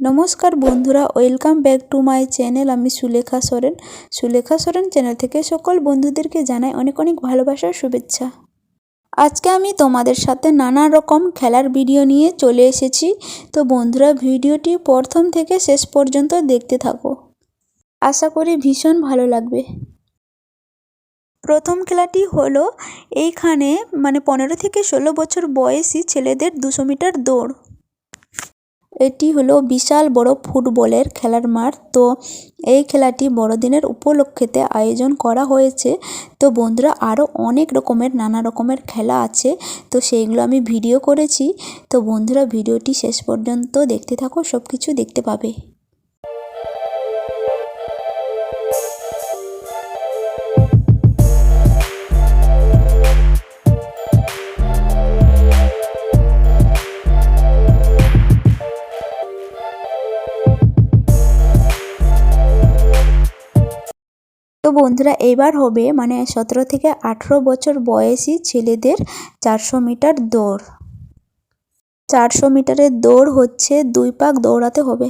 নমস্কার বন্ধুরা, welcome back to my channel. আমি সুলেখা সোরেন। সুলেখা সোরেন চ্যানেল থেকে সকল বন্ধুদেরকে জানাই অনেক অনেক ভালোবাসার শুভেচ্ছা। আজকে আমি তোমাদের সাথে নানা রকম খেলার ভিডিও নিয়ে চলে এসেছি। তো বন্ধুরা, ভিডিওটি প্রথম থেকে শেষ পর্যন্ত দেখতে থাকো। আশা করি ভীষণ ভালো লাগবে। প্রথম খেলাটি হলো এইখানে মানে পনেরো থেকে ষোলো বছর বয়সী ছেলেদের দুশো মিটার দৌড়। এটি হলো বিশাল বড় ফুটবলের খেলার মাঠ। তো এই খেলাটি বড়দিনের উপলক্ষেতে আয়োজন করা হয়েছে। তো বন্ধুরা আরও অনেক রকমের, নানা রকমের খেলা আছে। তো সেইগুলো আমি ভিডিও করেছি। তো বন্ধুরা, ভিডিওটি শেষ পর্যন্ত দেখতে থাকো সব কিছু দেখতে পাবে। তো বন্ধুরা, এবার হবে মানে সতেরো থেকে আঠেরো বছর বয়সী ছেলেদের চারশো মিটার দৌড়। চারশো মিটারের দৌড় হচ্ছে দুই পাক দৌড়াতে হবে।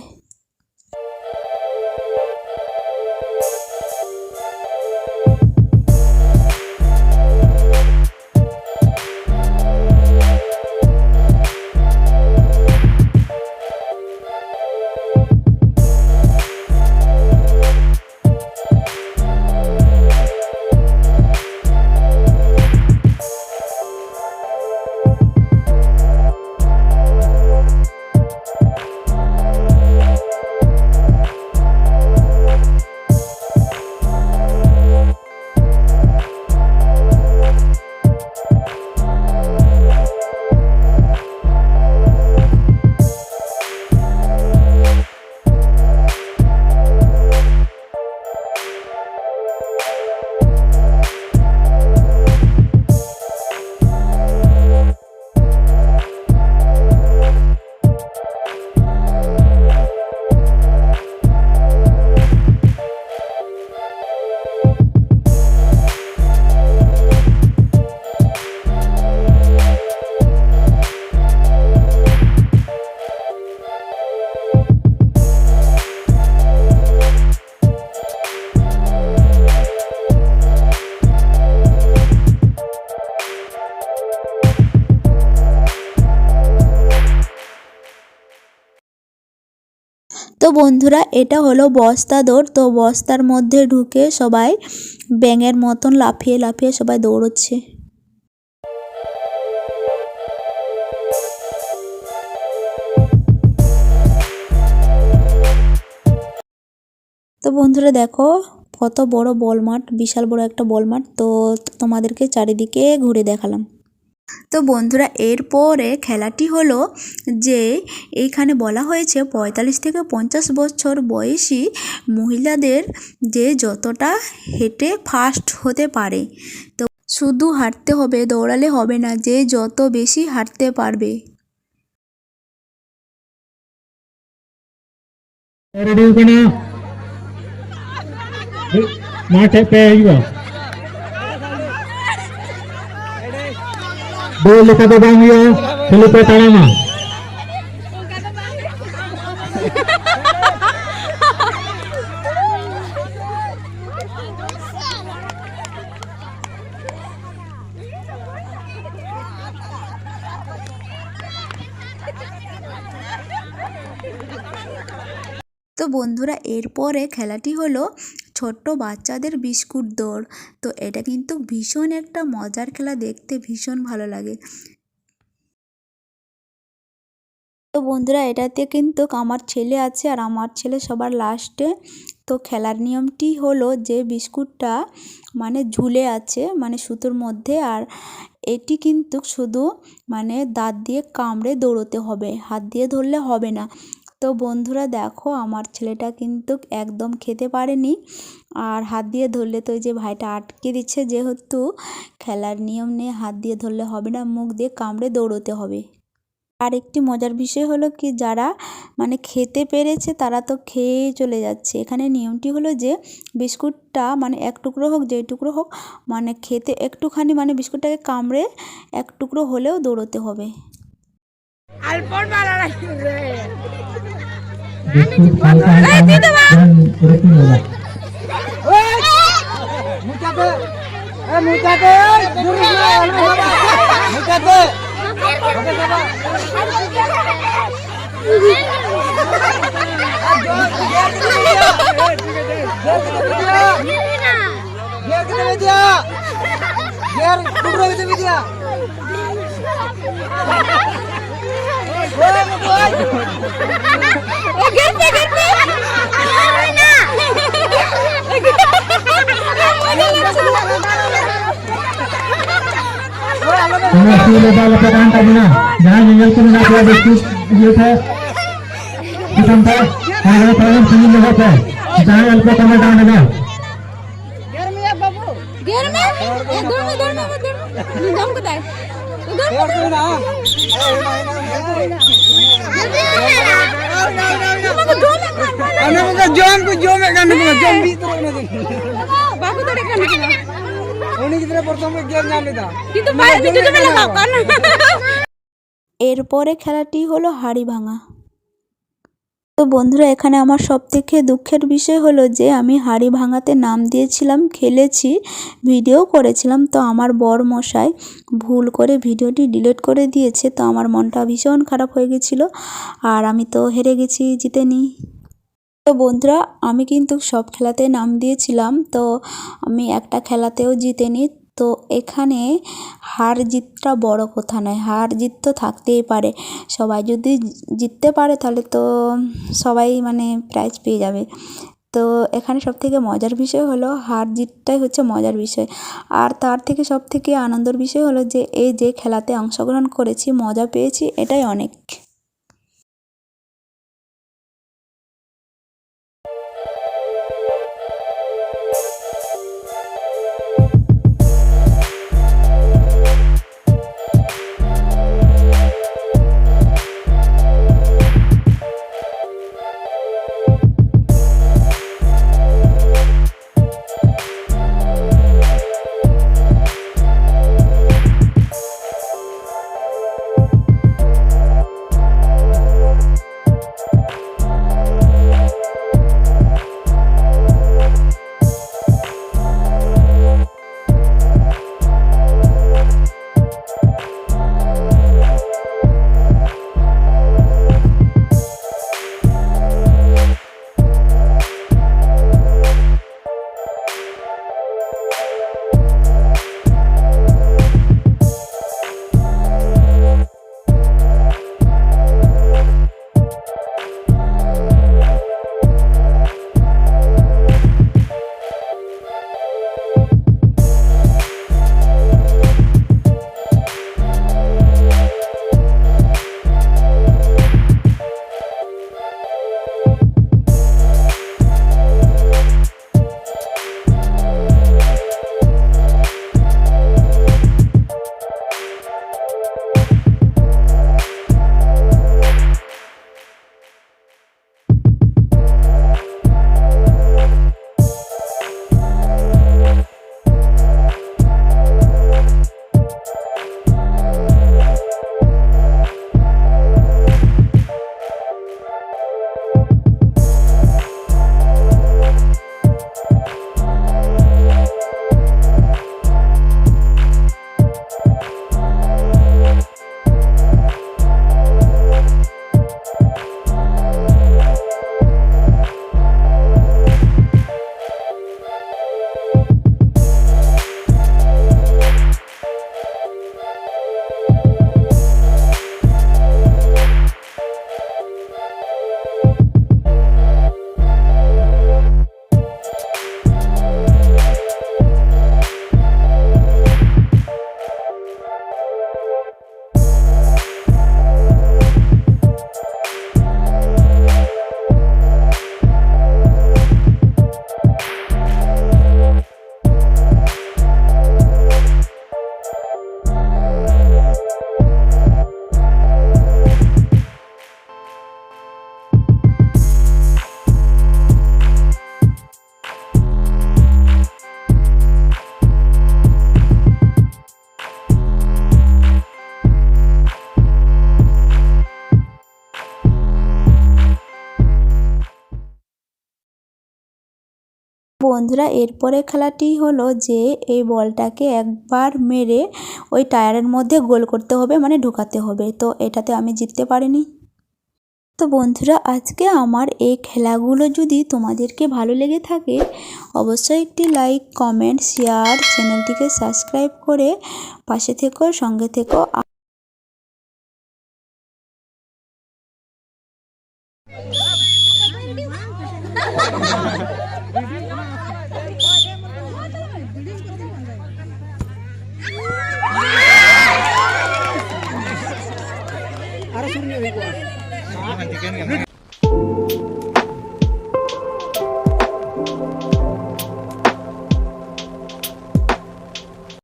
বন্ধুরা, এটা হলো বস্তা দৌড়। তো বস্তার মধ্যে ঢুকে সবাই ব্যাঙের মতন লাফিয়ে লাফিয়ে সবাই দৌড়চ্ছে। তো বন্ধুরা, দেখো কত বড় বল মাঠ বিশাল বড় একটা বল মাঠ তো তোমাদেরকে চারিদিকে ঘুরে দেখালাম। তো বন্ধুরা, এরপরে খেলাটি হলো যে এইখানে বলা হয়েছে পঁয়তাল্লিশ থেকে পঞ্চাশ বছর বয়সী মহিলাদের যে যতটা হেঁটে ফাস্ট হতে পারে, তো শুধু হাঁটতে হবে, দৌড়ালে হবে না, যে যত বেশি হাঁটতে পারবে। মাঠে পেয়ে बोल लिखा तो बांगिया फिलिपे তো বন্ধুরা, এরপরে খেলাটি হলো ছোট্ট বাচ্চাদের বিস্কুট দৌড়। তো এটা কিন্তু ভীষণ একটা মজার খেলা, দেখতে ভীষণ ভালো লাগে। তো বন্ধুরা, এটাতে কিন্তু আমার ছেলে আছে আর আমার ছেলে সবার লাস্টে তো খেলার নিয়মটি হলো যে বিস্কুটটা মানে ঝুলে আছে মানে সুতোর মধ্যে আর এটি কিন্তু শুধু মানে দাঁত দিয়ে কামড়ে দৌড়োতে হবে, হাত দিয়ে ধরলে হবে না। তো বন্ধুরা দেখো, আমার ছেলেটা কিন্তু একদম খেতে পারেনি। আর হাত দিয়ে ধরলে তো যে ভাইটা আটকে দিচ্ছে, যেহেতু খেলার নিয়ম নেই, হাত দিয়ে ধরলে হবে না, মুখ দিয়ে কামড়ে দৌড়োতে হবে। আর একটি মজার বিষয় হলো কি, যারা মানে খেতে পেরেছে তারা তো খেয়েই চলে যাচ্ছে। এখানে নিয়মটি হলো যে, বিস্কুটটা মানে এক টুকরো হোক, যেই টুকরো হোক মানে খেতে একটুখানি মানে বিস্কুটটাকে কামড়ে এক টুকরো হলেও দৌড়োতে হবে। La घर पे घर पे प्रधान का बिना जहाँ जंगल को बिना पूरा व्यक्ति ये था किसम था हमारे प्रधान सुनील जगह था जहाँ अल्प कमर डांड लगा घर में बाबू घर में दूर में दूर में दूर में दम को दाए এরপরে খেলাটি হলো হাড়ি ভাঙা। তো বন্ধুরা, এখানে আমার সব থেকে দুঃখের বিষয় হলো যে, আমি হাড়ি ভাঙাতে নাম দিয়েছিলাম, খেলেছি, ভিডিও করেছিলাম, তো আমার বর মশাই ভুল করে ভিডিওটি ডিলিট করে দিয়েছে, তো আমার মনটা ভীষণ খারাপ হয়ে গেছিল, আর আমি তো হেরে গেছি, জিতে জিতেনি তো বন্ধুরা, আমি কিন্তু সব খেলাতে নাম দিয়েছিলাম, তো আমি একটা খেলাতেও জিতেনি তো এখানে হার জিতটা বড় কথা নয়। হার জিত তো থাকতেই পারে। সবাই যদি জিততে পারে তাহলে তো সবাই মানে প্রাইজ পেয়ে যাবে। তো এখানে সব থেকে মজার বিষয় হলো হার জিতটাই হচ্ছে মজার বিষয়। আর তার থেকে সব থেকে আনন্দের বিষয় হলো যে, এই যে খেলাতে অংশগ্রহণ করেছি, মজা পেয়েছি, এটাই অনেক। বন্ধুরা এরপরে খেলাটি হলো যে এই বলটাকে একবার মেরে ওই টায়ারের মধ্যে গোল করতে হবে মানে ঢোকাতে হবে। তো এটাতে আমি জিততে পারিনি। তো বন্ধুরা, আজকে আমার এই খেলাগুলো যদি তোমাদেরকে ভালো লেগে থাকে, অবশ্যই একটি লাইক, কমেন্ট, শেয়ার, চ্যানেলটিকে সাবস্ক্রাইব করে পাশে থেকো, সঙ্গে থেকো। আরে শুনে Soal.